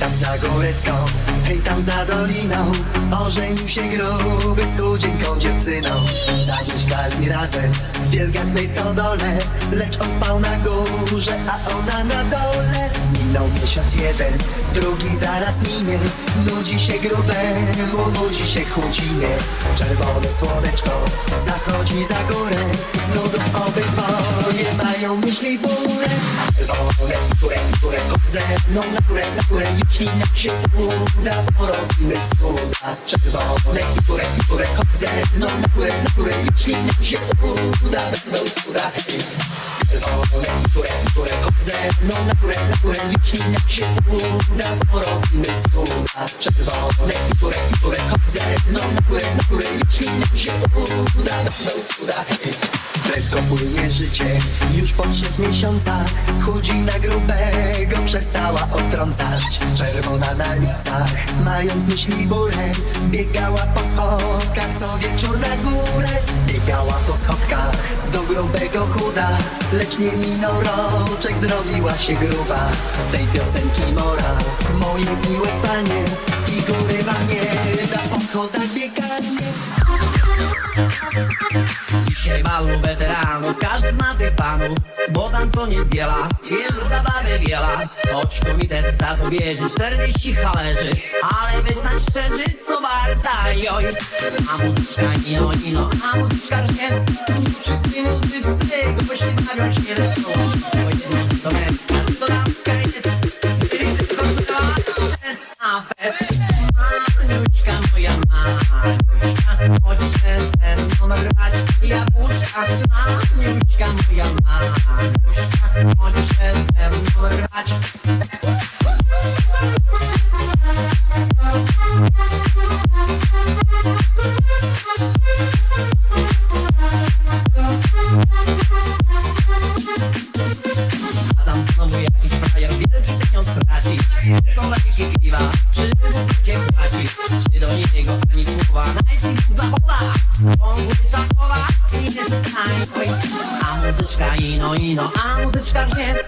tam za Górecką, hej tam za Doliną. Ożenił się gruby z chudzienką dziewczyną. Zamieszkali razem w wielgachnej stodole Lecz on spał na górze, a ona na dole Miesiąc jeden, drugi zaraz minie. Nudzi się grubemu, nudzi się chudzinie Czerwone słoneczko zachodzi za górę. Z nudów obydwoje mają myśli burę Czerwone, które, które chodzę mną na górę, na górę. Jeśli nam się uda, porobimy cuda. Czerwone, które, które chodzę mną na górę, na górę. Jeśli nam się uda, będą cuda chodzę mną na górę, na górę Jeśli nam się uda, porobimy cuda Czerwone, które, które chodzę mną na górę, na górę Jeśli nam się uda, będą cuda. Lecą płynie życie już po trzech miesiącach Chudzina grubego przestała odtrącać. Czerwona na licach, mając myśli burę Biegała po schodkach, co wieczór na górę Biegała po schodkach grubego chuda Lecz nie minął roczek, zrobiła się gruba. Z tej piosenki mora, moje miłe panie Figury wam nie. Da po schodach bieganie Dzisiaj malu weteranów, każdy zna tych panów Bo tam co niedziela, jest zabawy wiela. Choć komitet zapowiedzi 40 halerzy Ale być na szczerzy, co warta joj A muzyczka ino ino, a muzyczka nie. Przy tej muzyczce goście bawią się lecą. Bo jedność to męska, to damska jest słowa, najpierw zachowa i nie stanie oj. A muzyczka ino ino, a muzyczka wzięt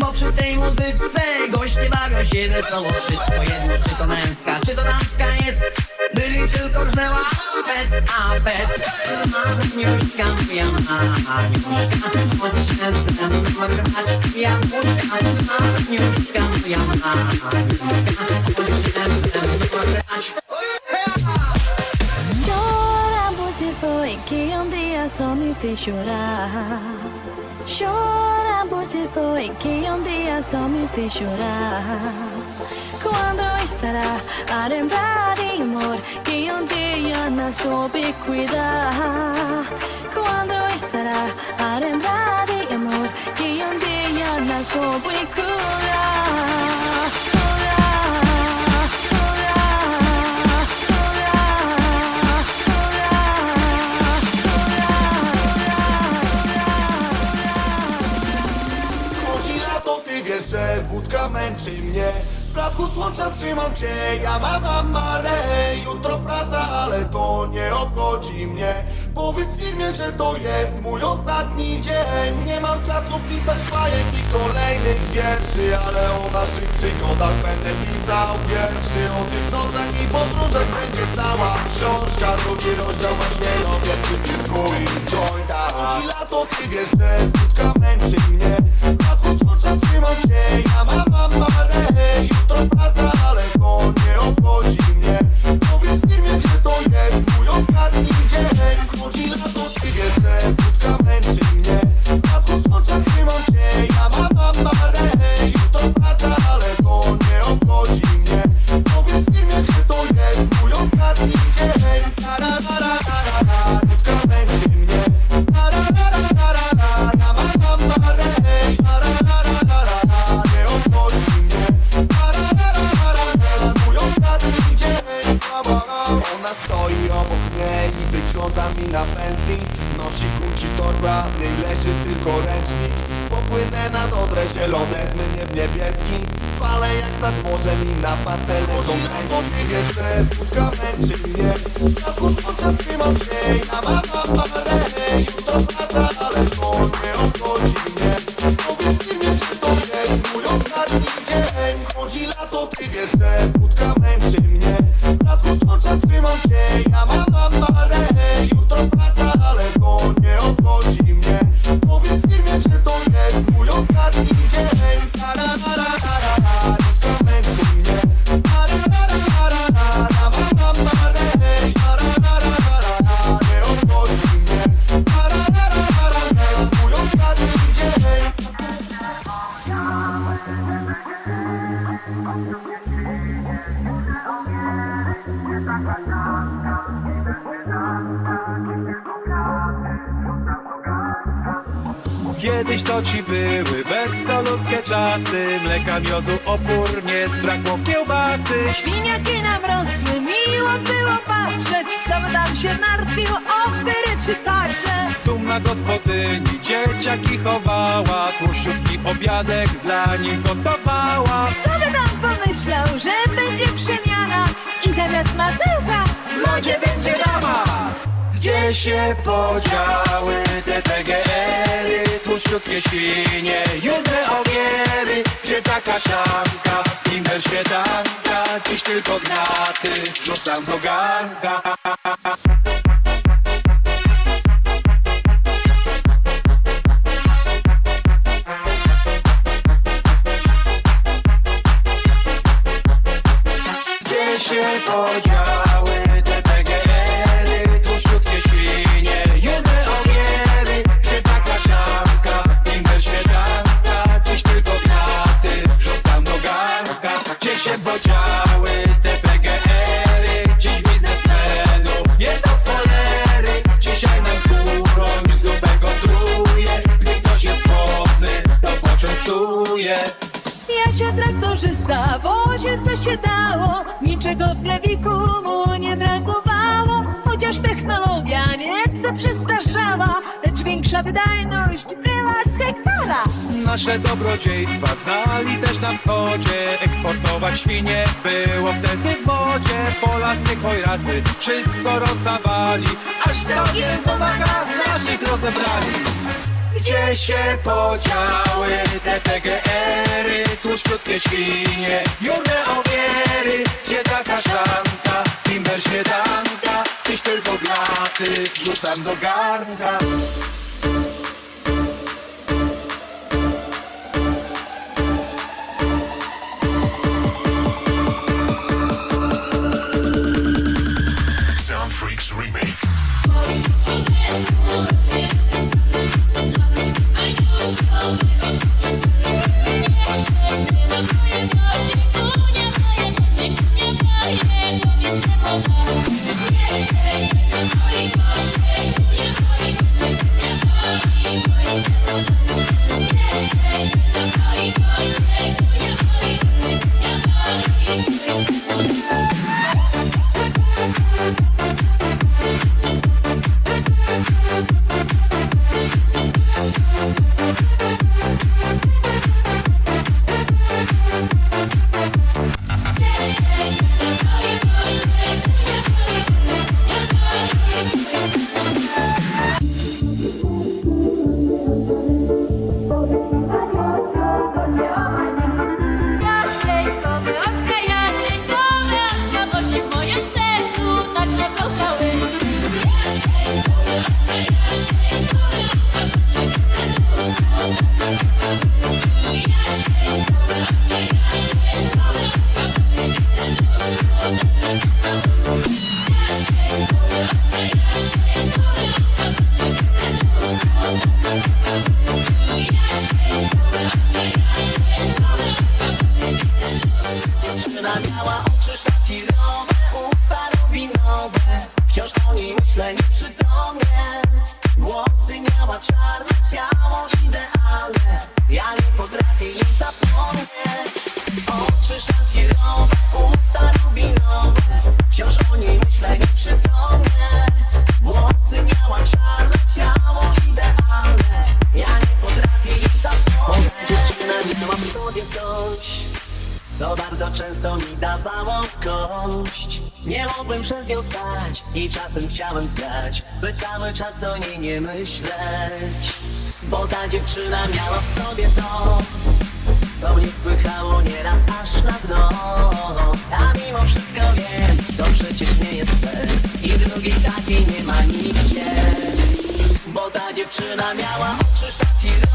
Bo przy tej muzyczce goście bawią się wesoło. Wszystko jedno, czy to męska, czy to damska jest. Byli tylko żnęła, fest, a fest Maniuśka, moja Maniuśka Możesz grać só me fez chorar. Chora, você foi que um dia só me fez chorar. Quando estará a lembrar de amor que um dia não soube cuidar? Quando estará a lembrar de amor que um dia não soube? Cuidar, męczy mnie. W blasku słońca trzymam cię, ja mam amarę Jutro praca, ale to nie obchodzi mnie. Powiedz firmie, że to jest mój ostatni dzień. Nie mam czasu pisać bajek i kolejnych wierszy Ale o naszych przygodach będę pisał pierwszy O tych nocach i podróżach będzie cała książka. Drugi rozdział masz nie no pierwszy tylko i jointa Chodzi lato, ty wiesz, że wódka męczy mnie W blasku słońca trzymam cię, ja mam amarę Jutro praca, ale Popłynę nad Odrę, zielone zmynie w niebieski. Fale jak nad morzem i na pace lecą to nie wiesz, że wódka męczy mnie. Na słońca trzymam cię, ja mam amarę Jutro praca, ale to nie obchodzi mnie. Powiedz firmie, że to jest mój ostatni dzień? Wchodzi lato, ty wiesz, że wódka męczy mnie. W blasku słońca trzymam cię, ja mam amarę Jutro praca, miodu, opór, nie zbrakło kiełbasy. Świniaki nam rosły, miło było patrzeć. Kto by tam się martwił o pyry czy kasze Dumna gospodyni dzieciaki chowała Tłuszczutki obiadek dla nich gotowała. Kto by tam pomyślał, że będzie przemiana? I zamiast macełka w modzie będzie dama Gdzie się podziały te PGR-y Tłuszczutkie świnie, judre ogiery. Gdzie taka szamka, imbel śmietanka. Dziś tylko gnaty, rzucam do garnka Gdzie się podziały Chociaż technologia nieco przestarzała Lecz większa wydajność była z hektara. Nasze dobrodziejstwa znali też na wschodzie. Eksportować świnie było wtedy w modzie. Polacy, chojracy wszystko rozdawali Aż stokiem po dachach naszych rozebrali Gdzie się podziały te PGR-y Tłuszczutkie świnie, jurne ogiery Gdzie taka szklanka, timber śmietanka? Dziś tylko glaty rzucam do garnka cały czas o niej nie myśleć. Bo ta dziewczyna miała w sobie to Co mnie spychało nieraz aż na dno. A mimo wszystko wiem, to przecież nie jest sen. I drugiej takiej nie ma nigdzie. Bo ta dziewczyna miała oczy szafirowe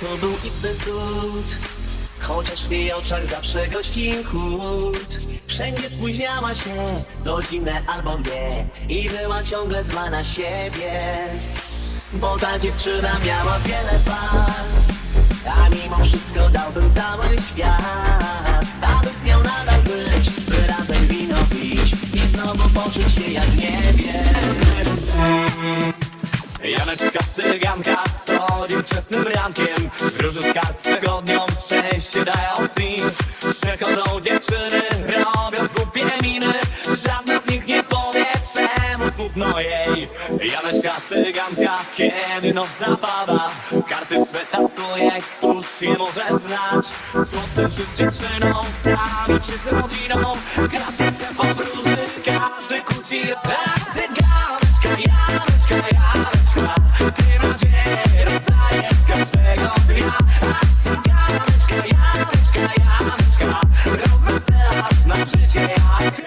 to był istny cud Chociaż w jej oczach zawsze gościł chłód. Wszędzie spóźniała się godzinę albo dwie I była ciągle zła na siebie. Bo ta dziewczyna miała wiele faz A mimo wszystko dałbym cały świat Aby z nią nadal być By razem wino pić I znowu poczuć się jak nie wiem Janeczka cyganka, co dzień wczesnym rankiem. Różutka tygodnią szczęście dając im Przechodzą dziewczyny, robiąc głupie miny. Żadna z nich nie powie, czemu smutno jej. Janeczka cyganka, kiedy noc zapada. Karty swe tasuje, któż je może znać? Słodce czy z dziewczyną, sami czy z rodziną? Każdy chce powróżyć, każdy kłóci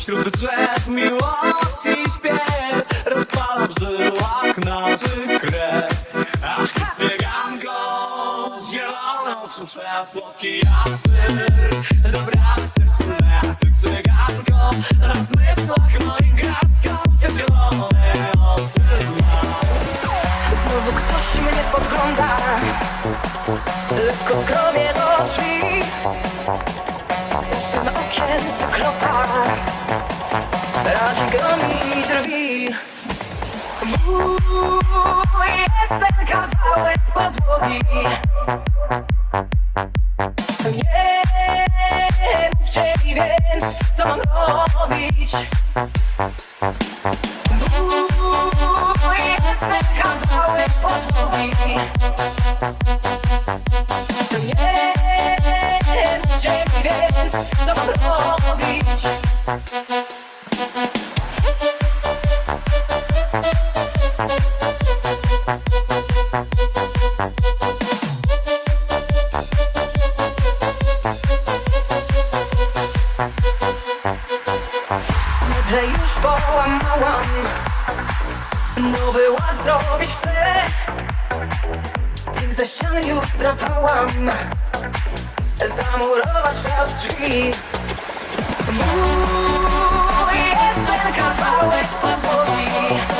A pośród drzew Mój jest ten kawałek podłogi Nie już drapałam Zamurować raz drzwi. Mój jest ten kawałek podłogi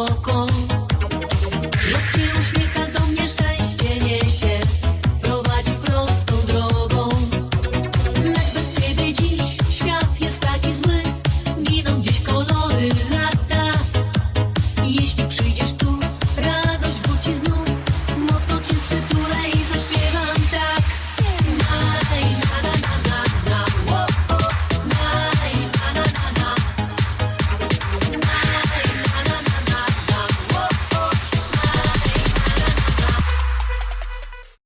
walk on.